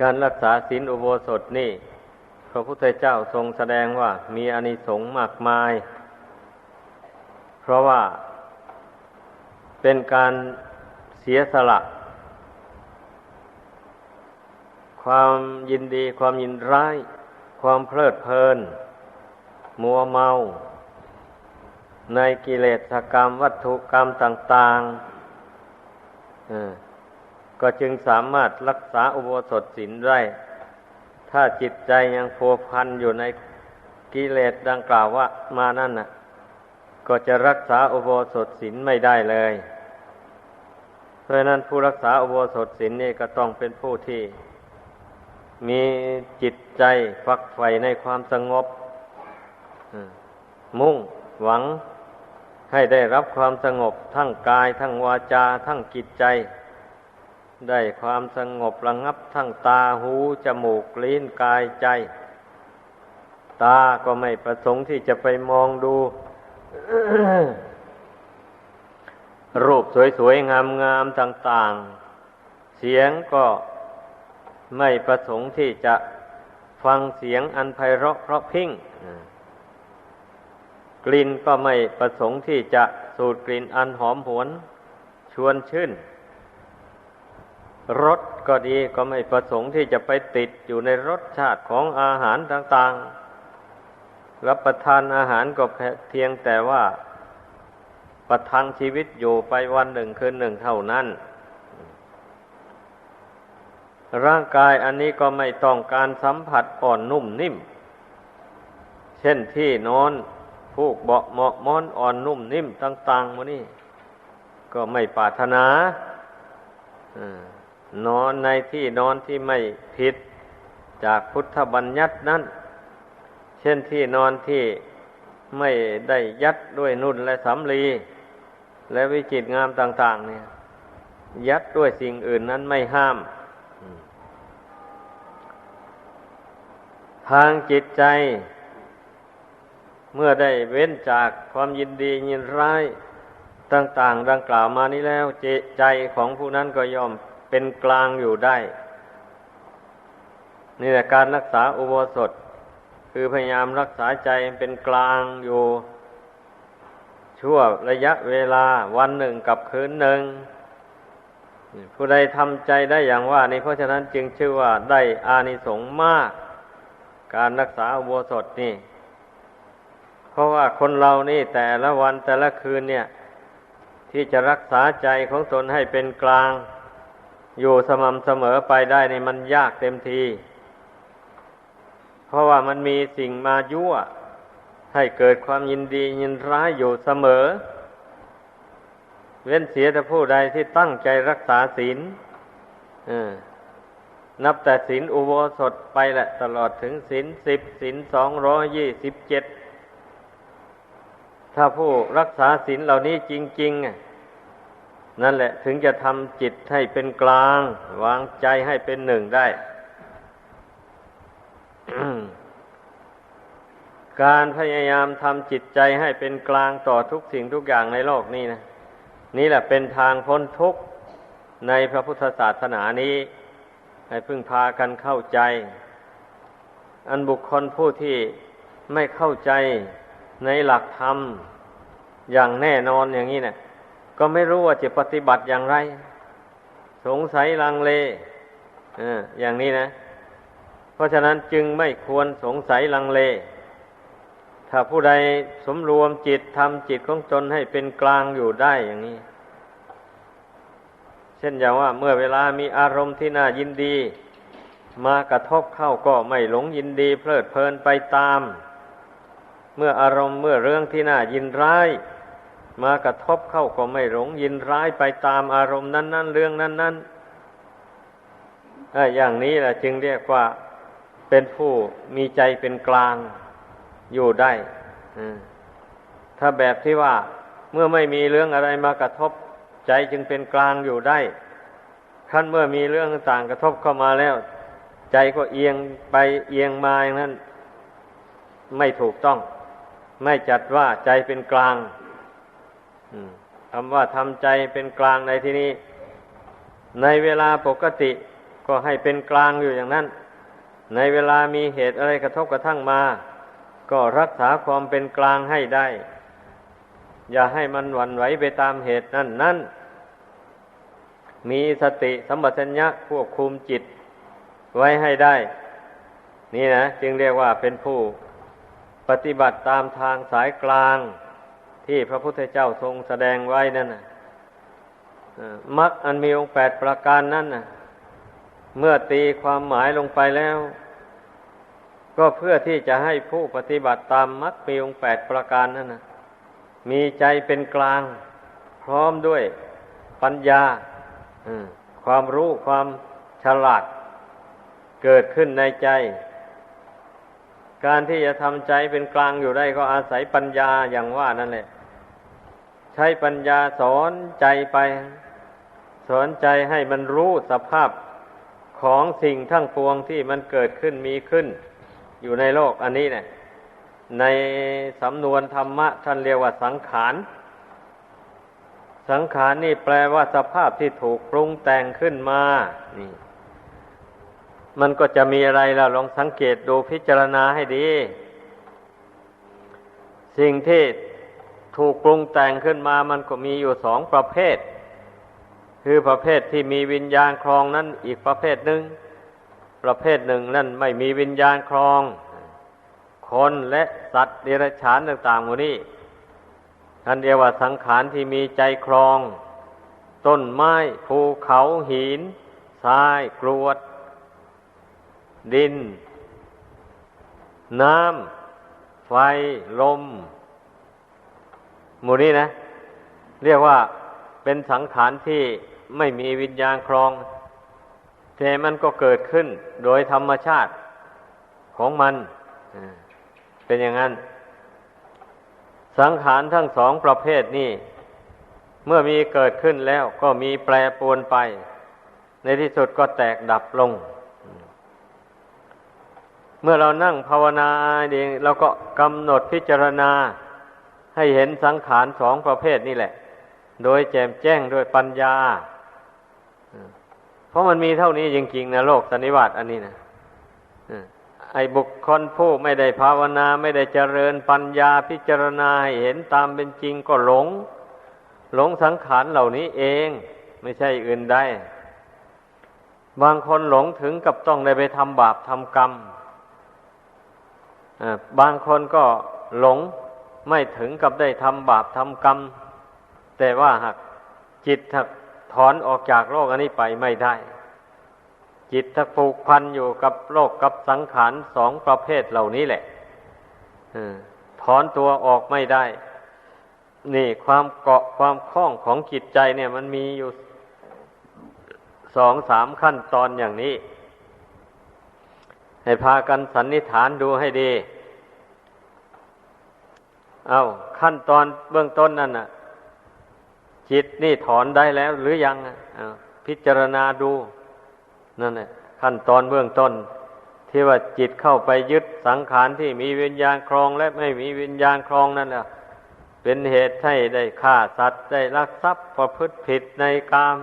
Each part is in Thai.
การรักษาศีลอุโบสถนี่ พระพุทธเจ้าทรงแสดงว่ามีอนิสงส์มากมาย เพราะว่าเป็นการเสียสละ ความยินดีความยินร้าย ความเพลิดเพลิน มัวเมา ในกิเลสกรรมวัตถุกรรมต่าง ๆ ก็จึงสามารถรักษาอุโบสถศีลได้ ถ้าจิตใจยังพัวพันอยู่ในกิเลสดังกล่าวว่ามานั่นน่ะ ก็จะรักษาอุโบสถศีลไม่ได้เลย เพราะนั้นผู้รักษาอุโบสถศีลนี่ก็ต้องเป็นผู้ที่ มีจิตใจฝักใฝ่ในความสงบ มุ่งหวังให้ได้รับความสงบทั้งกายทั้งวาจาทั้งจิตใจ ได้ความสงบระงับทั้งตาหูจมูกลิ้นกายใจ ตาก็ไม่ประสงค์ที่จะไปมองดู รูปสวยๆ งามๆต่าง ๆ เสียงก็ไม่ประสงค์ที่จะฟังเสียงอันไพเราะเพราะพิ้งกลิ่นก็ไม่ประสงค์ที่จะสูดกลิ่นอันหอมหวน ชวนชื่น รสก็ดีก็ไม่ประสงค์ที่จะไปติดอยู่ในรสชาติของอาหารต่างๆ รับประทานอาหารก็เพียงแต่ว่า ประทังชีวิตอยู่ไปวันหนึ่งคืนหนึ่งเท่านั้น ร่างกายอันนี้ก็ไม่ต้องการสัมผัสอ่อนนุ่มนิ่ม เช่นที่นอนผูกเบาเหมาะม้อนอ่อนนุ่มนิ่มต่างๆมานี่ก็ไม่ปรารถนา นอนในที่นอนที่ไม่ผิดจากพุทธบัญญัตินั้น เช่นที่นอนที่ไม่ได้ยัดด้วยนุ่นและสำลี และวิจิตงามต่าง ๆ เนี่ย ยัดด้วยสิ่งอื่นนั้นไม่ห้าม ทางจิตใจ เมื่อได้เว้นจากความยินดียินร้ายต่าง ๆ ดังกล่าวมานี้แล้วใจของผู้นั้นก็ย่อม เป็นกลางอยู่ได้ นี่แหละการรักษาอุโบสถ คือพยายามรักษาใจเป็นกลางอยู่ ชั่วระยะเวลาวันหนึ่งกับคืนหนึ่ง ผู้ใดทำใจได้อย่างว่านี่เพราะฉะนั้นจึงชื่อว่าได้อานิสงส์มาก การรักษาอุโบสถนี่ เพราะว่าคนเรานี่แต่ละวันแต่ละคืนเนี่ย ที่จะรักษาใจของตนให้เป็นกลาง อยู่สม่ำเสมอไปได้ในมันยากเต็มที เพราะว่ามันมีสิ่งมายั่ว ให้เกิดความยินดียินร้ายอยู่เสมอ เว้นเสียแต่ผู้ใดที่ตั้งใจรักษาศีลนับแต่ศีลอุโบสถไปแหละตลอดถึงศีลสิบศีลสองร้อยยี่สิบเจ็ดถ้าผู้รักษาศีลเหล่านี้จริง ๆ นั่นแหละถึงจะทำจิตให้เป็นกลาง วางใจให้เป็นหนึ่งได้ การพยายามทำจิตใจให้เป็นกลางต่อทุกสิ่งทุกอย่างในโลกนี้นะนี่แหละเป็นทางพ้นทุกข์ในพระพุทธศาสนานี้ ให้พึ่งพากันเข้าใจ อันบุคคลผู้ที่ไม่เข้าใจในหลักธรรมอย่างแน่นอนอย่างนี้เนะี่ย ก็ไม่รู้ว่าจะปฏิบัติอย่างไร สงสัยลังเลออย่างนี้นะ เพราะฉะนั้นจึงไม่ควรสงสัยลังเล ถ้าผู้ใดสมรวมจิตทำจิตของตนให้เป็นกลางอยู่ได้อย่างนี้ เช่นอย่างว่าเมื่อเวลามีอารมณ์ที่น่ายินดี มากระทบเข้าก็ไม่หลงยินดีเพลิดเพลินไปตาม เมื่ออารมณ์เมื่อเรื่องที่น่ายินร้าย มากระทบเข้าก็ไม่หลงยินร้ายไปตามอารมณ์นั้น ๆ เรื่องนั้นๆอย่างนี้แหละจึงเรียกว่าเป็นผู้มีใจเป็นกลางอยู่ได้ถ้าแบบที่ว่าเมื่อไม่มีเรื่องอะไรมากระทบ ใจจึงเป็นกลางอยู่ได้ขั้นเมื่อมีเรื่องต่างกระทบเข้ามาแล้ว ใจก็เอียงไปเอียงมาอย่างนั้น ไม่ถูกต้อง ไม่จัดว่าใจเป็นกลาง คำว่าทำใจเป็นกลางในที่นี้ ในเวลาปกติก็ให้เป็นกลางอยู่อย่างนั้น ในเวลามีเหตุอะไรกระทบกระทั่งมา ก็รักษาความเป็นกลางให้ได้ อย่าให้มันหวั่นไหวไปตามเหตุนั่นนั่นมีสติสัมปชัญญะควบคุมจิต ไว้ให้ได้ นี่นะ จึงเรียกว่าเป็นผู้ ปฏิบัติตามทางสายกลาง ที่พระพุทธเจ้าทรงแสดงไว้นั่นนะมรรคอันมีองค์แปดประการนั่นนะเมื่อตีความหมายลงไปแล้ว ก็เพื่อที่จะให้ผู้ปฏิบัติตามมรรคมีองค์แปดประการนั่นนะมีใจเป็นกลาง พร้อมด้วยปัญญาความรู้ความฉลาด เกิดขึ้นในใจ การที่จะทำใจเป็นกลางอยู่ได้ก็อาศัยปัญญาอย่างว่านั่นแหละ ช้ปัญญาสอนใจไป สอนใจให้มันรู้สภาพของสิ่งทั้งปวงที่มันเกิดขึ้นมีขึ้น อยู่ในโลกอันนี้เนี่ยในสำนวนธรรมะท่านเรียกว่าสังขาร สังขารนี่แปลว่าสภาพที่ถูกปรุงแต่งขึ้นมานี่มันก็จะมีอะไรล่ะลองสังเกตดูพิจารณาให้ดี สิ่งที่ ถูกปรุงแต่งขึ้นมามันก็มีอยู่สองประเภท คือประเภทที่มีวิญญาณครองนั้นอีกประเภทหนึ่ง ประเภทหนึ่งนั่นไม่มีวิญญาณครอง คนและสัตว์เดรัจฉานต่างๆหมดนี้ท่านเรียกว่าสังขารที่มีใจครอง ต้นไม้ภูเขาหินทรายกรวด ดิน น้ำ ไฟ ลม หมู่นี้นะ เรียกว่าเป็นสังขารที่ไม่มีวิญญาณครอง แต่มันก็เกิดขึ้นโดยธรรมชาติของมัน เป็นอย่างนั้น สังขารทั้งสองประเภทนี้ เมื่อมีเกิดขึ้นแล้วก็มีแปรปรวนไป ในที่สุดก็แตกดับลง เมื่อเรานั่งภาวนาเองเราก็กำหนดพิจารณา ให้เห็นสังขารสองประเภทนี่แหละ โดยแจมแจ้งด้วยปัญญา เพราะมันมีเท่านี้จริงๆนะโลกสันนิวาตอันนี้นะไอ้บุคคลผู้ไม่ได้ภาวนาไม่ได้เจริญปัญญาพิจารณาให้เห็นตามเป็นจริงก็หลง หลงสังขารเหล่านี้เอง ไม่ใช่อื่นได้บางคนหลงถึงกับต้องได้ไปทำบาปทำกรรมบางคนก็หลง ไม่ถึงกับได้ทำบาปทำกรรม แต่ว่าหากจิตหักถอนออกจากโลกอันนี้ไปไม่ได้ จิตถ้าผูกพันอยู่กับโลกกับสังขารสองประเภทเหล่านี้แหละถอนตัวออกไม่ได้ นี่ความเกาะความคล้องของจิตใจเนี่ยมันมีอยู่สองสามขั้นตอนอย่างนี้ ให้พากันสันนิษฐานดูให้ดี เอาขั้นตอนเบื้องต้นนั่นน่ะ จิตนี่ถอนได้แล้ว หรือยังอะพิจารณาดูนั่นแหละขั้นตอนเบื้องต้น ที่ว่าจิตเข้าไปยึดสังขารที่มีวิญญาณครองและไม่มีวิญญาณครองนั่นแหละเป็นเหตุให้ได้ฆ่าสัตว์ได้ลักทรัพย์ประพฤติผิดในกาม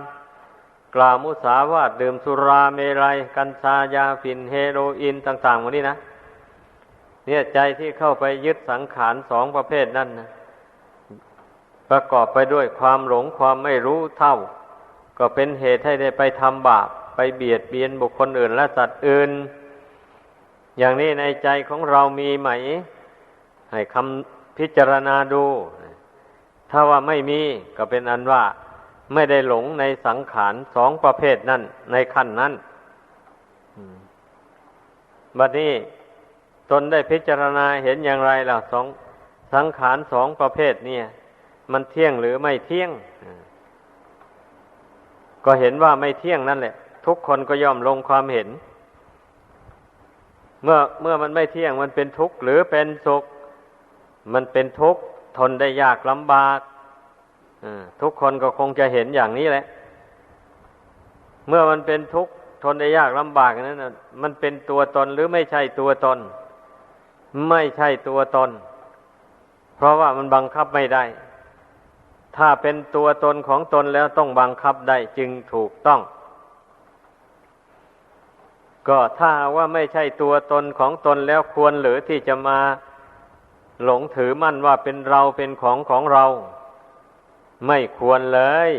กล่าวมุสาวาทดื่มสุราเมรัย กัญชายาฝิ่นเฮโรอีนต่างๆหมดนี้นะ เนี่ยใจที่เข้าไปยึดสังขารสองประเภทนั่นนะประกอบไปด้วยความหลงความไม่รู้เท่า ก็เป็นเหตุให้ได้ไปทำบาป ไปเบียดเบียนบุคคลอื่นและสัตว์อื่น อย่างนี้ในใจของเรามีไหม ให้คำพิจารณาดู ถ้าว่าไม่มีก็เป็นอันว่าไม่ได้หลงในสังขารสองประเภทนั้นในขั้นนั้นบัดนี้ ตนได้พิจารณาเห็นอย่างไรล่ะสองสังขารสองประเภทเนี่ย มันเที่ยงหรือไม่เที่ยง ก็เห็นว่าไม่เที่ยงนั่นแหละ ทุกคนก็ยอมลงความเห็น เมื่อเมื่อมันไม่เที่ยงมันเป็นทุกข์หรือเป็นสุข มันเป็นทุกข์ทนได้ยากลำบากทุกคนก็คงจะเห็นอย่างนี้แหละ เมื่อมันเป็นทุกข์ทนได้ยากลำบากนั้นมันเป็นตัวตนหรือไม่ใช่ตัวตน ไม่ใช่ตัวตน เพราะว่ามันบังคับไม่ได้ ถ้าเป็นตัวตนของตนแล้วต้องบังคับได้จึงถูกต้อง ก็ถ้าว่าไม่ใช่ตัวตนของตนแล้วควรหรือที่จะมาหลงถือมั่นว่าเป็นเราเป็นของของเรา ไม่ควรเลย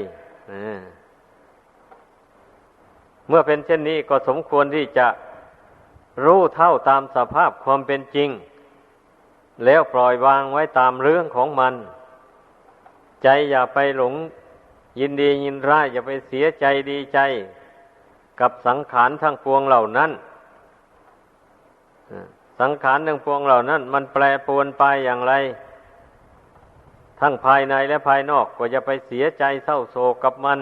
เมื่อเป็นเช่นนี้ก็สมควรที่จะ รู้เท่าตามสภาพความเป็นจริง แล้วปล่อยวางไว้ตามเรื่องของมัน ใจอย่าไปหลง ยินดียินร้ายอย่าไปเสียใจดีใจ กับสังขารทั้งปวงเหล่านั้น สังขารทั้งปวงเหล่านั้น มันแปรปรวนไปอย่างไร ทั้งภายในและภายนอกก็จะไปเสียใจเศร้าโศกกับมัน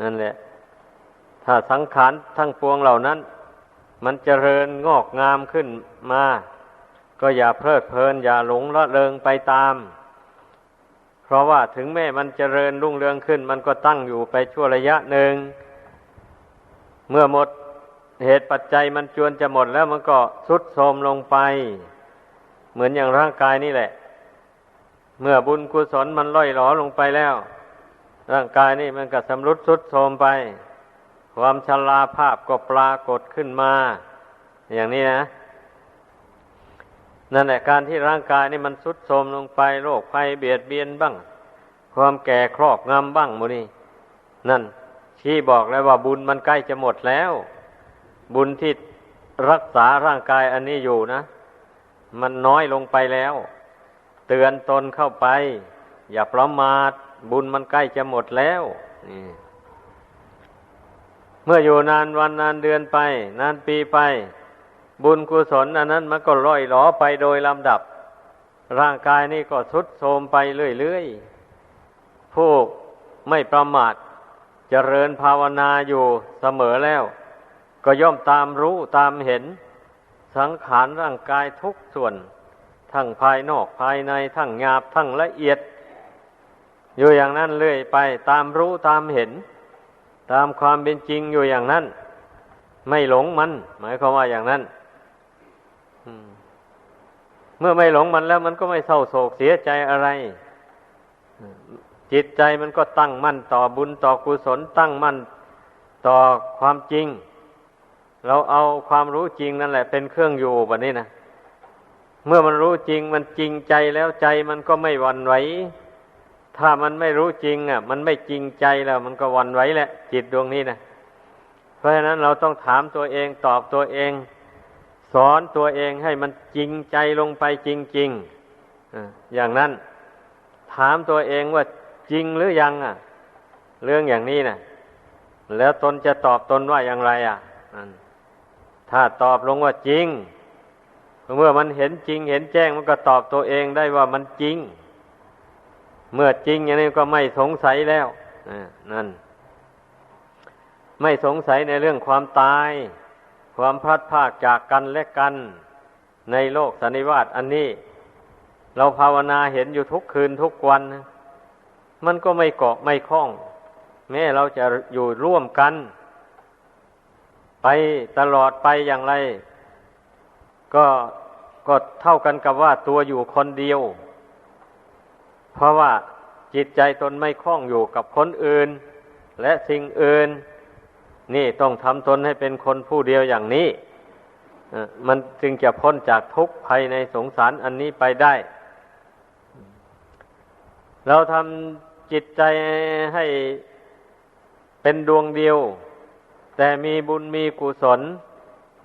นั่นแหละ ถ้าสังขารทั้งปวงเหล่านั้น มันเจริญงอกงามขึ้นมา ก็อย่าเพลิดเพลิน อย่าหลงละเลงไปตาม เพราะว่าถึงแม้มันเจริญรุ่งเรืองขึ้น มันก็ตั้งอยู่ไปชั่วระยะหนึ่ง เมื่อหมดเหตุปัจจัยมันจวนจะหมดแล้วมันก็สุดโทรมลงไป เหมือนอย่างร่างกายนี่แหละ เมื่อบุญกุศลมันล่อยหลอลงไปแล้ว ร่างกายนี่มันก็สำรุดสุดโทรมไป ความชราภาพก็ปรากฏขึ้นมา อย่างนี้นะ นั่นแหละการที่ร่างกายนี่มันสุดโทมลงไปโรคภัยเบียดเบียนบ้าง ความแก่ครอบงำบ้างมูนี่นั่นที่บอกแล้วว่าบุญมันใกล้จะหมดแล้ว บุญที่รักษาร่างกายอันนี้อยู่นะ มันน้อยลงไปแล้ว เตือนตนเข้าไป อย่าประมาทบุญมันใกล้จะหมดแล้วเมื่ออยู่นานวันนานเดือนไป นานปีไป บุญกุศลอันนั้นมันก็ร่อยหลอไปโดยลำดับ ร่างกายนี่ก็ทุดโทรมไปเรื่อยๆผู้ไม่ประมาทจเจริญภาวนาอยู่เสมอแล้ว ก็ย่อมตามรู้ตามเห็น สังขารร่างกายทุกส่วน ทั้งภายนอกภายในทั้งหยาบทั้งละเอียด อยู่อย่างนั้นเรื่อยไปตามรู้ตามเห็น ตามความเป็นจริงอยู่อย่างนั้น ไม่หลงมัน หมายความว่าอย่างนั้นเมื่อไม่หลงมันแล้วมันก็ไม่เศร้าโศกเสียใจอะไร จิตใจมันก็ตั้งมั่นต่อบุญต่อกุศลตั้งมั่นต่อความจริง เราเอาความรู้จริงนั่นแหละ เป็นเครื่องอยู่แบบนี้นะเมื่อมันรู้จริงมันจริงใจแล้วใจมันก็ไม่หวั่นไหว ถ้ามันไม่รู้จริง อะ มันไม่จริงใจแล้ว มันก็วันไหวแหละ จิตดวงนี้นะเพราะฉะนั้นเราต้องถามตัวเองตอบตัวเอง สอนตัวเองให้มันจริงใจลงไปจริงๆอย่างนั้น ถามตัวเองว่าจริงหรือยังอะ เรื่องอย่างนี้นะแล้วตนจะตอบตนว่าอย่างไร อะถ้าตอบลงว่าจริง เมื่อมันเห็นจริง เห็นแจ้งมันก็ตอบตัวเองได้ว่ามันจริง เมื่อจริงอย่างนี้ก็ไม่สงสัยแล้วนั่น ไม่สงสัยในเรื่องความตาย ความพลัดพรากจากกันและกัน ในโลกสันนิวาตอันนี้ เราภาวนาเห็นอยู่ทุกคืนทุกวัน มันก็ไม่เกาะไม่คล้อง แม้เราจะอยู่ร่วมกัน ไปตลอดไปอย่างไร ก็ก็เท่ากันกับว่าตัวอยู่คนเดียว เพราะว่าจิตใจตนไม่คล้องอยู่กับคนอื่น และสิ่งอื่น นี่ต้องทำตนให้เป็นคนผู้เดียวอย่างนี้มันจึงจะพ้นจากทุกข์ภัยในสงสารอันนี้ไปได้ เราทำจิตใจให้เป็นดวงเดียว แต่มีบุญมีกุศล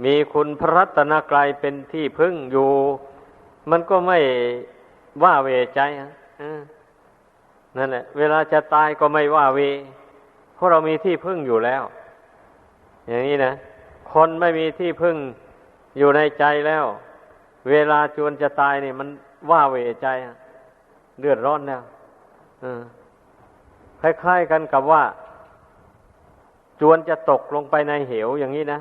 มีคุณพระรัตนกรายเป็นที่พึ่งอยู่ มันก็ไม่ว่าเวใจ นั่นแหละ เวลาจะตายก็ไม่ว่าเวเพราะเรามีที่พึ่งอยู่แล้ว อย่างนี้นะ คนไม่มีที่พึ่งอยู่ในใจแล้ว เวลาจวนจะตายนี่มันว่าเวใจเดือดร้อนแล้วคล้ายๆกันกับว่า จวนจะตกลงไปในเหวอย่างนี้นะ